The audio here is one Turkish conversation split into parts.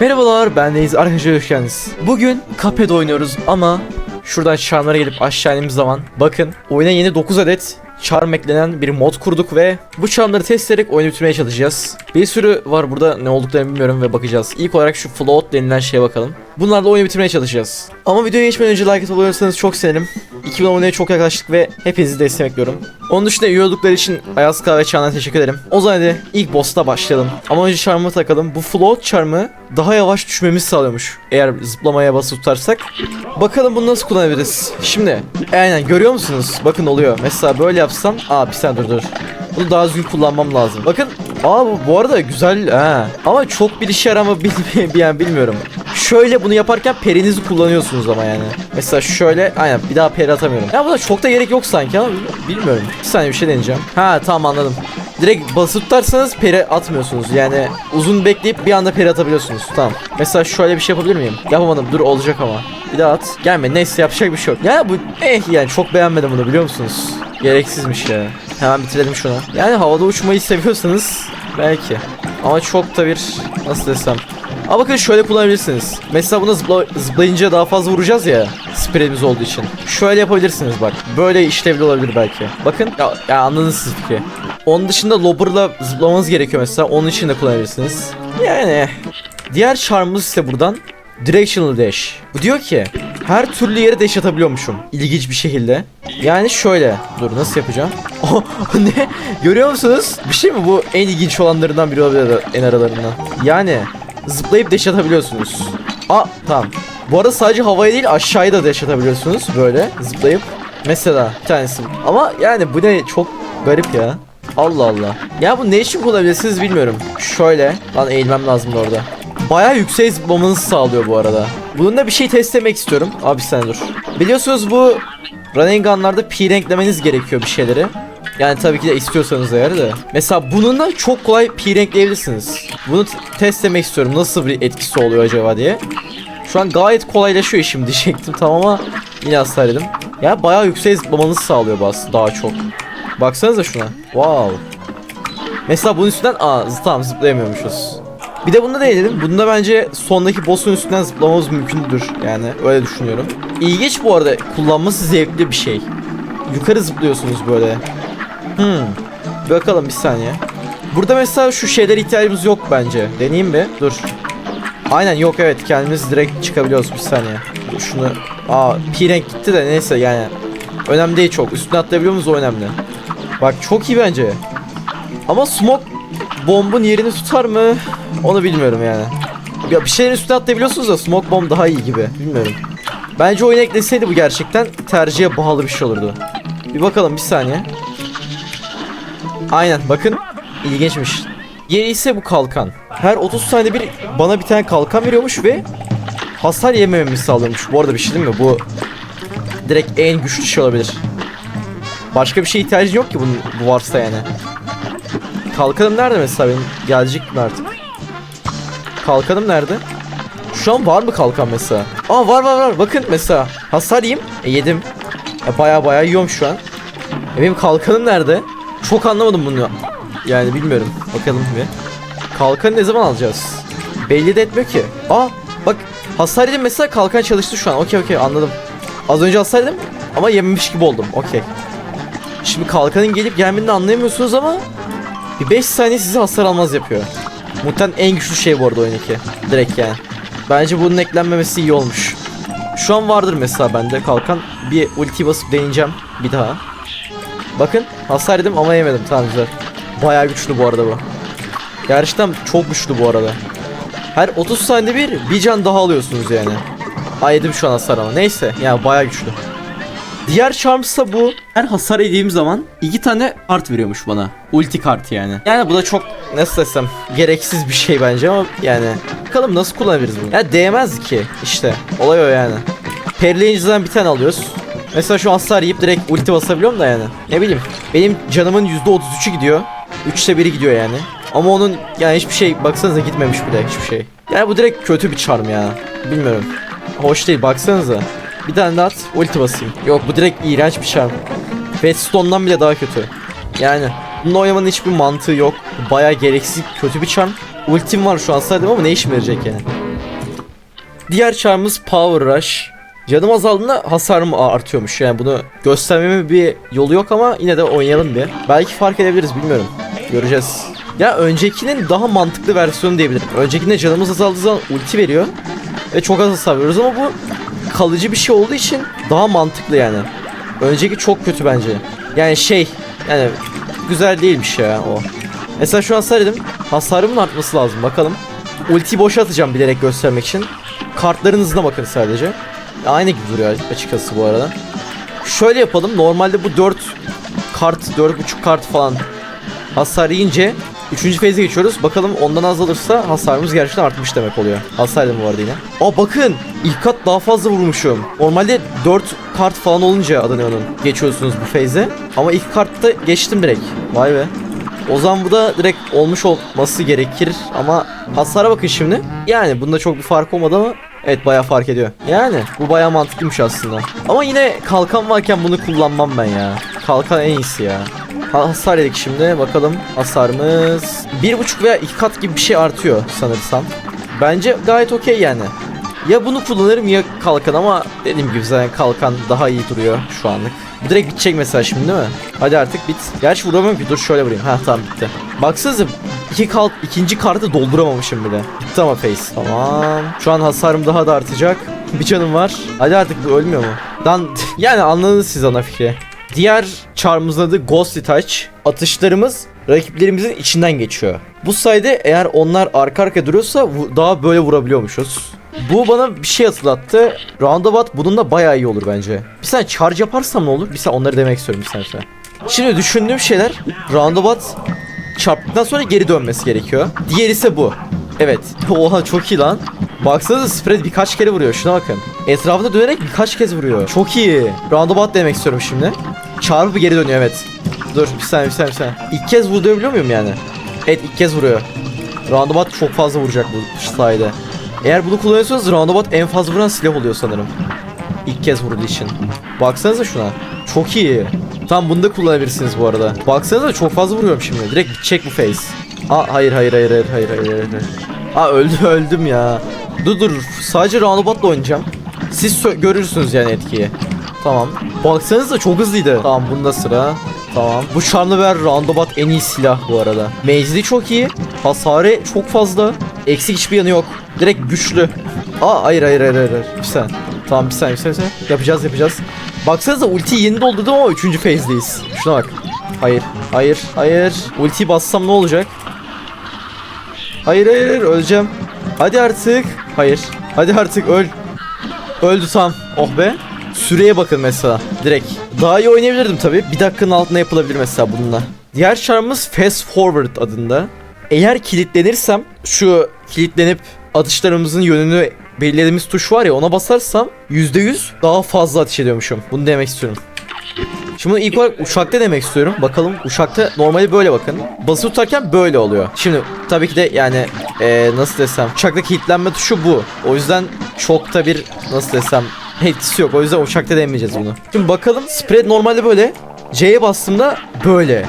Merhabalar ben Deniz arkadaşlar hoş geldiniz. Bugün Cuphead oynuyoruz ama şuradan charmlara gelip aşağı indiğimiz zaman bakın oyuna yeni 9 adet charm eklenen bir mod kurduk ve bu charmları test ederek oyunu bitirmeye çalışacağız. Bir sürü var burada ne olduklarını bilmiyorum ve bakacağız. İlk olarak şu float denilen şeye bakalım. Bunlarla oyunu bitirmeye çalışacağız. Ama videoya geçmeden önce like atıp olursanız çok sevinirim. 2000 aboneye çok yaklaştık ve hepinizi destek bekliyorum. Onun dışında üye oldukları için Ayaz K ve Çağan'a teşekkür ederim. O zaman hadi ilk boss'ta başlayalım. Ama önce charm'ı takalım. Bu float charm'ı daha yavaş düşmemizi sağlıyormuş. Eğer zıplamaya basıp tutarsak. Bakalım bunu nasıl kullanabiliriz. Şimdi aynen görüyor musunuz? Bakın oluyor. Mesela böyle yapsam. Aa bir saniye dur dur. Bunu daha düzgün kullanmam lazım. Bakın Aa bu, bu arada güzel ha. Ama çok bir işe yaramı bil, yani bilmiyorum. Şöyle bunu yaparken perinizi kullanıyorsunuz ama yani. Mesela şöyle aynen bir daha peri atamıyorum. Ya buna çok da gerek yok sanki ama bilmiyorum. Bir saniye bir şey deneyeceğim. Ha tamam anladım. Direkt basıp tutarsanız peri atmıyorsunuz. Yani uzun bekleyip bir anda peri atabiliyorsunuz. Tamam. Mesela şöyle bir şey yapabilir miyim? Yapamadım. Dur olacak ama. Bir daha at. Gelme. Neyse yapacak bir şey yok. Ya bu eh yani çok beğenmedim bunu biliyor musunuz? Gereksizmiş ya. Hemen bitirelim şunu. Yani havada uçmayı seviyorsanız belki. Ama çok da bir nasıl desem. Ama bakın şöyle kullanabilirsiniz. Mesela buna zıpla, zıplayınca daha fazla vuracağız ya. Spreyimiz olduğu için. Şöyle yapabilirsiniz bak. Böyle işlevli olabilir belki. Bakın ya, ya anladınız siz fikri. Onun dışında lobber'la zıplamanız gerekiyor mesela. Onun için de kullanabilirsiniz. Yani diğer charm'ımız ise buradan Directional Dash. Bu diyor ki her türlü yere dash atabiliyormuşum. İlginç bir şekilde. Yani şöyle. Dur nasıl yapacağım? Oh, ne? Görüyor musunuz? Bir şey mi bu en ilginç olanlarından biri olabilir en aralarından. Yani zıplayıp dash atabiliyorsunuz. Aa tamam. Bu arada sadece havaya değil aşağıya da dash atabiliyorsunuz böyle zıplayıp. Mesela bir tanesi. Ama yani bu ne çok garip ya. Allah Allah. Ya bu ne için kullanabilirsiniz bilmiyorum. Şöyle. Lan eğilmem lazım orada. Bayağı yüksek zıplamanızı sağlıyor bu arada. Bununla bir şey test etmek istiyorum. Abi sen dur. Biliyorsunuz bu running gun'larda P renklemeniz gerekiyor bir şeyleri. Yani tabii ki de istiyorsanız eğer de. Mesela bununla çok kolay P renkleyebilirsiniz. Bunu test etmek istiyorum. Nasıl bir etkisi oluyor acaba diye. Şu an gayet kolaylaşıyor işim diyecektim tamam ama yine hasar yedim. Ya bayağı yüksek zıplamanızı sağlıyor aslında daha çok. Baksanıza şuna. Wow. Mesela bunun üstünden aa tamam zıplayamıyormuşuz. Bir de bunda deneyelim. Bunda bence sondaki boss'un üstünden zıplamamız mümkündür. Yani öyle düşünüyorum. İlginç bu arada. Kullanması zevkli bir şey. Yukarı zıplıyorsunuz böyle. Hmm. Bakalım bir saniye. Burada mesela şu şeylere ihtiyacımız yok bence. Deneyeyim bir. Dur. Aynen yok evet kendimiz direkt çıkabiliyoruz bir saniye. Dur Şunu aa pi renk gitti de neyse yani. Önemli değil çok. Üstüne atlayabiliyor muyuz o önemli. Bak çok iyi bence. Ama smoke bombun yerini tutar mı? Onu bilmiyorum yani. Ya bir şeylerin üstüne atlayabiliyorsunuz da smoke bomb daha iyi gibi. Bilmiyorum. Bence oyun ekleseydi bu gerçekten tercihe bağlı bir şey olurdu. Bir bakalım bir saniye. Aynen bakın ilginçmiş. Yeri ise bu kalkan. Her 30 saniye bir bana bir tane kalkan veriyormuş ve hasar yemememi sağlıyormuş. Bu arada bir şey değil mi? Bu direkt en güçlü şey olabilir. Başka bir şeye ihtiyacın yok ki bunun bu varsa yani. Kalkanım nerede mesela benim? Gelecek mi artık? Kalkanım nerede? Şu an var mı kalkan mesela? Aa var var var. Bakın mesela hasar yiyeyim. E, yedim. E, baya baya yiyorum şu an. E, benim kalkanım nerede? Çok anlamadım bunu. Yani bilmiyorum. Bakalım bir. Kalkanı ne zaman alacağız? Belli de etmiyor ki. Aa bak hasar yedim mesela kalkan çalıştı şu an. Okey okey anladım. Az önce hasar yedim ama yememiş gibi oldum. Okey. Şimdi kalkanın gelip gelmediğini anlayamıyorsunuz ama bir 5 saniye size hasar almaz yapıyor. Muhtemelen en güçlü şey bu arada oyundaki. Direkt yani. Bence bunun eklenmemesi iyi olmuş. Şu an vardır mesela bende kalkan. Bir ulti basıp deneyeceğim bir daha. Bakın hasar yedim ama yemedim. Tamam güzel. Bayağı güçlü bu arada bu. Gerçekten çok güçlü bu arada. Her 30 saniyede bir bir can daha alıyorsunuz yani. Ay yedim şu an hasar ama. Neyse yani bayağı güçlü. Diğer charm ise bu. Her hasar yediğim zaman iki tane kart veriyormuş bana. Ulti kart yani. Yani bu da çok nasıl desem gereksiz bir şey bence ama yani. Bakalım nasıl kullanabiliriz bunu. Ya değmez ki işte. Olay o yani. Perleyiciden bir tane alıyoruz. Mesela şu hasar yiyip direkt ulti basabiliyorum da yani. Ne bileyim. Benim canımın %33'ü gidiyor. 3'te 1'i gidiyor yani. Ama onun yani hiçbir şey baksanıza gitmemiş bile hiçbir şey. Yani bu direkt kötü bir charm ya. Bilmiyorum. Hoş değil baksanıza. Bir tane daha at ulti basayım. Yok bu direkt iğrenç bir charm. Whetstone'dan bile daha kötü. Yani bununla oynamanın hiçbir mantığı yok. Baya gereksiz kötü bir charm. Ultim var şu an sadece ama ne işime yarayacak yani. Diğer çarımız Power Rush. Canım azaldığında hasarım artıyormuş. Yani bunu göstermemin bir yolu yok ama yine de oynayalım bir. Belki fark edebiliriz bilmiyorum. Göreceğiz. Ya öncekinin daha mantıklı versiyonu diyebilirim. Öncekinde canımız azaldığı zaman ulti veriyor. Ve çok az hasar veriyoruz ama bu kalıcı bir şey olduğu için daha mantıklı yani. Önceki çok kötü bence. Yani şey yani güzel değilmiş ya o. Mesela şu an sardım. Hasarımın artması lazım bakalım. Ultiyi boşa atacağım bilerek göstermek için. Kartların hızına bakın sadece. Aynı gibi duruyor açıkçası bu arada. Şöyle yapalım. Normalde bu 4 kart, 4.5 kart falan hasar yiyince 3. feyze geçiyoruz. Bakalım ondan azalırsa hasarımız gerçekten artmış demek oluyor. Hasar bu arada yine. Aa bakın ilk kat daha fazla vurmuşum. Normalde 4 kart falan olunca adını onun geçiyorsunuz bu feyze. Ama ilk kartta geçtim direkt. Vay be. O zaman bu da direkt olmuş olması gerekir ama hasara bakın şimdi. Yani bunda çok bir fark olmadı ama evet bayağı fark ediyor. Yani bu bayağı mantıklıymış aslında. Ama yine kalkan varken bunu kullanmam ben ya. Kalkan en iyisi ya. Ha- Hasar yedik şimdi bakalım hasarımız bir buçuk veya iki kat gibi bir şey artıyor sanırsam. Bence gayet okey yani. Ya bunu kullanırım ya kalkan ama dediğim gibi zaten kalkan daha iyi duruyor şu anlık. Bu direkt bitecek mesela şimdi değil mi? Hadi artık bit. Gerçi vuramıyorum ki dur şöyle vurayım. Ha tamam bitti. Baksanıza iki kal ikinci kartı dolduramamışım bile. Bitti ama face. Tamam. Şu an hasarım daha da artacak. Bir canım var. Hadi artık bu ölmüyor mu? Lan yani anladınız siz ana fikri. Diğer charmımızın adı Ghostly Touch. Atışlarımız rakiplerimizin içinden geçiyor. Bu sayede eğer onlar arka arka duruyorsa daha böyle vurabiliyormuşuz. Bu bana bir şey hatırlattı. Roundabout bununla bayağı iyi olur bence. Bir saniye charge yaparsam ne olur? Bir saniye onları demek istiyorum bir. Şimdi düşündüğüm şeyler Roundabout çarptıktan sonra geri dönmesi gerekiyor. Diğer ise bu. Evet. Oha çok iyi lan. Baksanıza spread birkaç kere vuruyor. Şuna bakın. Etrafında dönerek birkaç kez vuruyor. Çok iyi. Roundabout demek istiyorum şimdi. Çarpı geri dönüyor evet. Dur bir saniye bir saniye bir saniye. İlk kez vurabiliyor muyum yani? Evet ilk kez vuruyor. Roundabout çok fazla vuracak bu sayede. Eğer bunu kullanıyorsanız Roundabout en fazla vuran silah oluyor sanırım. İlk kez vurduğu için. Baksanıza şuna. Çok iyi. Tam bunu da kullanabilirsiniz bu arada. Baksanıza çok fazla vuruyorum şimdi. Direkt bitecek bu face. Aa hayır hayır hayır hayır hayır hayır hayır. Aa öldü öldüm ya. Dur dur sadece roundabout'la oynayacağım. Siz görürsünüz yani etkiyi. Tamam. Baksanıza çok hızlıydı. Tamam bunda sıra. Tamam. Bu şarlı ver roundabout en iyi silah bu arada. Menzili çok iyi. Hasarı çok fazla. Eksik hiçbir yanı yok. Direkt güçlü. Aa hayır hayır hayır hayır. Bir saniye. Tamam bir saniye. bir saniye. Yapacağız yapacağız. Baksanıza ultiyi yeni doldurdum ama 3. phase'deyiz. Şuna bak. Hayır. Hayır. Hayır. Ultiyi bassam ne olacak? Hayır hayır öleceğim. Hadi artık. Hayır. Hadi artık öl. Öldü tam. Oh be. Süreye bakın mesela. Direkt. Daha iyi oynayabilirdim tabi. Bir dakikanın altında yapılabilir mesela bununla. Diğer çarımız Fast Forward adında. Eğer kilitlenirsem şu kilitlenip atışlarımızın yönünü belirlediğimiz tuş var ya ona basarsam %100 daha fazla ateş ediyormuşum. Bunu demek istiyorum. Şimdi ilk olarak uçakta demek istiyorum. Bakalım uçakta normali böyle bakın. Basılı tutarken böyle oluyor. Şimdi tabii ki de yani eee, nasıl desem uçakta kilitlenme tuşu bu. O yüzden çok da bir nasıl desem etkisi yok. O yüzden uçakta demeyeceğiz bunu. Şimdi bakalım spread normalde böyle. C'ye bastığımda böyle.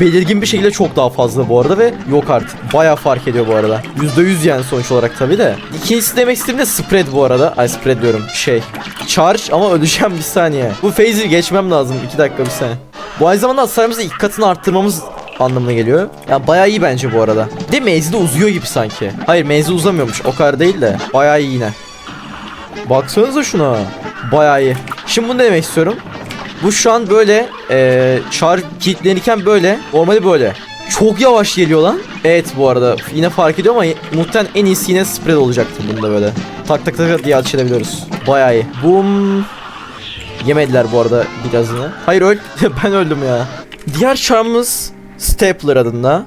Belirgin bir şekilde çok daha fazla bu arada ve yok artık. Bayağı fark ediyor bu arada. %100 yani sonuç olarak tabii de. İkincisi demek istediğim de spread bu arada. Ay spread diyorum. Şey. Charge ama öleceğim bir saniye. Bu phase'i geçmem lazım. 2 dakika bir saniye. Bu aynı zamanda hasarımızı ilk katını arttırmamız anlamına geliyor. Ya bayağı iyi bence bu arada. De menzili uzuyor gibi sanki. Hayır menzili uzamıyormuş. O kadar değil de. Bayağı iyi yine. Baksanıza şuna. Bayağı iyi. Şimdi bunu ne demek istiyorum? Bu şu an böyle eee char kilitlenirken böyle normalde böyle. Çok yavaş geliyor lan. Evet bu arada yine fark ediyor ama muhtemelen en iyisi yine spread olacaktır bunda böyle. Tak tak tak diye ateş edebiliyoruz. Bayağı iyi. Boom. Yemediler bu arada birazını. Hayır öl. ben öldüm ya. Diğer charmımız Stapler adında.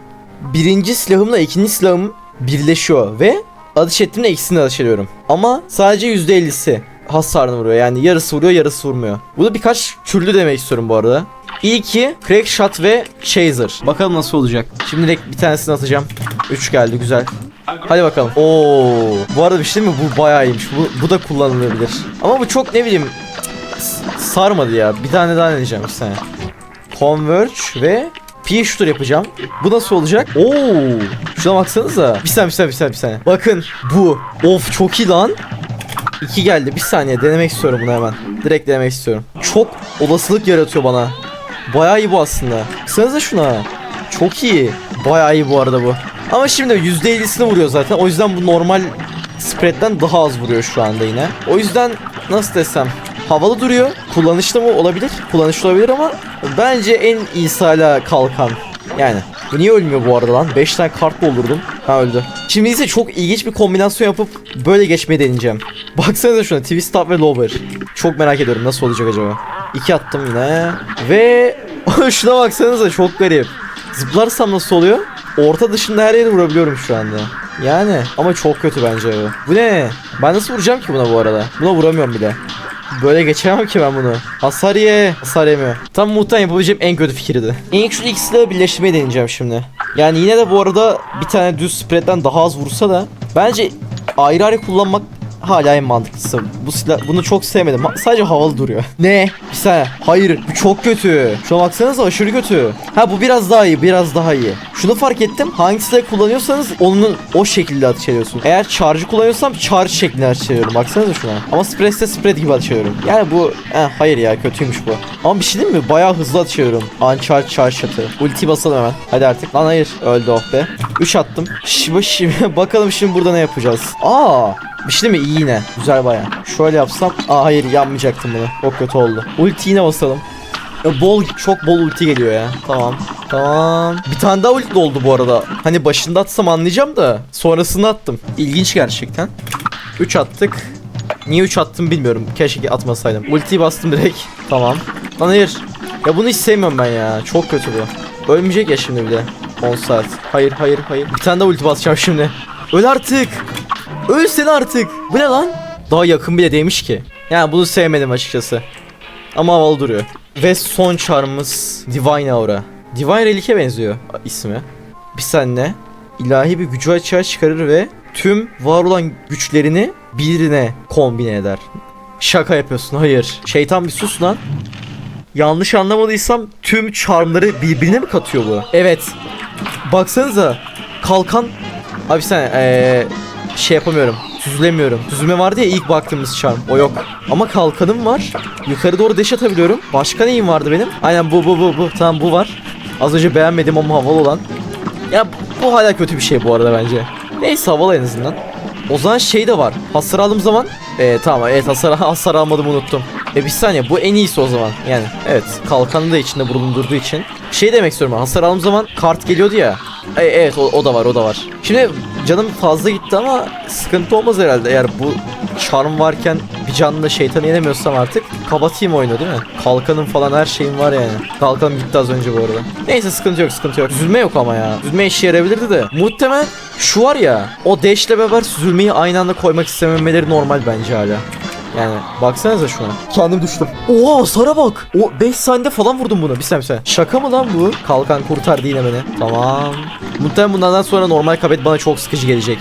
Birinci silahımla ikinci silahım birleşiyor ve ateş ettiğimde ikisini ateş ediyorum. Ama sadece %50'si hasarını vuruyor. Yani yarısı vuruyor yarısı vurmuyor. Bunu birkaç türlü demek istiyorum bu arada. İlki Crack Shot ve Chaser. Bakalım nasıl olacak. Şimdilik bir tanesini atacağım. 3 geldi güzel. Hadi bakalım. Oo, bu arada bir şey değil mi? Bu bayağı iyiymiş. Bu, bu da kullanılabilir. Ama bu çok ne bileyim sarmadı ya. Bir tane daha deneyeceğim bir saniye. Converge ve P shooter yapacağım. Bu nasıl olacak? Oo! Şuna baksanıza. Bir saniye bir saniye bir saniye bir saniye. Bakın bu. Of çok iyi lan. 2 geldi. Bir saniye denemek istiyorum bunu hemen. Direkt denemek istiyorum. Çok olasılık yaratıyor bana. Bayağı iyi bu aslında. Baksanıza şuna. Çok iyi. Bayağı iyi bu arada bu. Ama şimdi %50'sini vuruyor zaten. O yüzden bu normal spread'den daha az vuruyor şu anda yine. O yüzden nasıl desem havalı duruyor. Kullanışlı mı olabilir? Kullanışlı olabilir ama bence en iyisi hala kalkan. Yani niye ölmüyor bu arada lan? 5 tane kart doldurdum. Ha öldü. Şimdi ise çok ilginç bir kombinasyon yapıp böyle geçmeyi deneyeceğim. Baksanıza şuna twist up ve lower. Çok merak ediyorum nasıl olacak acaba. 2 attım yine. Ve şuna baksanıza çok garip. Zıplarsam nasıl oluyor? Orta dışında her yere vurabiliyorum şu anda. Yani ama çok kötü bence bu. Bu ne? Ben nasıl vuracağım ki buna bu arada? Buna vuramıyorum bile. Böyle geçemem ki ben bunu. Hasar ye. Hasar yemiyor. Tam muhtemelen yapabileceğim en kötü fikirdi. İlk şu ikisiyle birleştirmeyi deneyeceğim şimdi. Yani yine de bu arada bir tane düz spread'den daha az vursa da bence ayrı ayrı kullanmak hala en mantıklısı. Bu silah bunu çok sevmedim. Sadece havalı duruyor. Ne? Bir saniye. Hayır, bu çok kötü. Şuna baksanıza aşırı kötü. Ha bu biraz daha iyi, biraz daha iyi. Şunu fark ettim. Hangisiyle kullanıyorsanız onun o şekilde atış ediyorsun. Eğer charge'ı kullanıyorsam charge şeklinde atış ediyorum. Baksanıza şuna. Ama spread'de spread gibi atış ediyorum. Yani bu eh, hayır ya kötüymüş bu. Ama bir şey değil mi? Bayağı hızlı atış ediyorum. Uncharge charge shot'ı. Ulti basalım hemen. Hadi artık. Lan hayır. Öldü oh be. 3 attım. Şimdi, şimdi bakalım şimdi burada ne yapacağız. Aa bir şey mi? İyi yine. Güzel baya. Şöyle yapsam. Aa hayır yanmayacaktım bunu. Çok kötü oldu. Ulti yine basalım. Bol çok bol ulti geliyor ya. Tamam. Tamam. Bir tane daha ulti oldu bu arada. Hani başında atsam anlayacağım da sonrasında attım. İlginç gerçekten. 3 attık. Niye 3 attım bilmiyorum. Keşke atmasaydım. Ultiyi bastım direkt. Tamam. Lan hayır. Ya bunu hiç sevmiyorum ben ya. Çok kötü bu. Ölmeyecek ya şimdi bir de. 10 saat. Hayır hayır hayır. Bir tane daha ulti basacağım şimdi. Öl artık. Ölsene artık. Bu ne lan? Daha yakın bile değmiş ki. Yani bunu sevmedim açıkçası. Ama havalı duruyor. Ve son çarımız Divine Aura. Divine Relic'e benziyor ismi. Bir saniye. ilahi bir gücü açığa çıkarır ve tüm var olan güçlerini birine kombine eder. Şaka yapıyorsun hayır. Şeytan bir sus lan. Yanlış anlamadıysam tüm charmları birbirine mi katıyor bu? Evet. Baksanıza. Kalkan. Abi saniye. Ee, şey yapamıyorum. Süzülemiyorum. Süzülme vardı ya ilk baktığımız charm. O yok. Ama kalkanım var. Yukarı doğru deş atabiliyorum. Başka neyim vardı benim? Aynen bu bu bu bu. Tamam bu var. Az önce beğenmedim ama havalı olan. Ya bu, hala kötü bir şey bu arada bence. Neyse havalı en azından. O zaman şey de var. Hasar aldığım zaman ee, tamam evet hasar, hasar almadım unuttum. E bir saniye bu en iyisi o zaman. Yani evet kalkanı da içinde bulundurduğu için. Şey demek istiyorum hasar aldığım zaman kart geliyordu ya. E, evet o, o da var o da var. Şimdi canım fazla gitti ama sıkıntı olmaz herhalde eğer bu charm varken bir canlı şeytanı yenemiyorsam artık kapatayım oyunu değil mi? Kalkanım falan her şeyim var yani. Kalkanım gitti az önce bu arada. Neyse sıkıntı yok sıkıntı yok. Süzülme yok ama ya. Süzülme işe yarayabilirdi de. Muhtemelen şu var ya o dash'le beraber süzülmeyi aynı anda koymak istememeleri normal bence hala. Yani baksanıza şuna. Kendim düştüm. Oha hasara bak. O 5 saniyede falan vurdum bunu. Bir saniye bir saniye. Şaka mı lan bu? Kalkan kurtardı yine beni. Tamam. Muhtemelen bundan sonra normal kabet bana çok sıkıcı gelecek.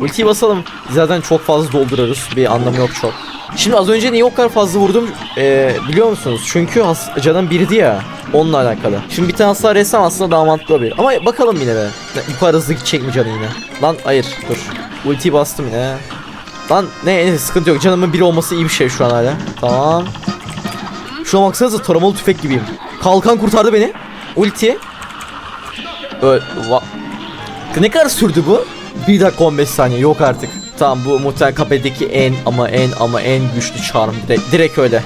Ultiyi basalım. Zaten çok fazla doldururuz. Bir anlamı yok çok. Şimdi az önce niye o kadar fazla vurdum ee, biliyor musunuz? Çünkü canım birdi ya. Onunla alakalı. Şimdi bir tane hasar ressam aslında daha mantıklı olabilir. Ama bakalım yine Bu kadar hızlı gidecek mi canı yine? Lan hayır dur. Ultiyi bastım yine. Lan ne sıkıntı yok. Canımın biri olması iyi bir şey şu an hala. Tamam. Şuna baksanıza taramalı tüfek gibiyim. Kalkan kurtardı beni. Ulti. Öl. Ne kadar sürdü bu? 1 dakika 15 saniye yok artık. Tamam bu muhtemelen kapedeki en ama en ama en güçlü charm. Direkt, direkt öyle.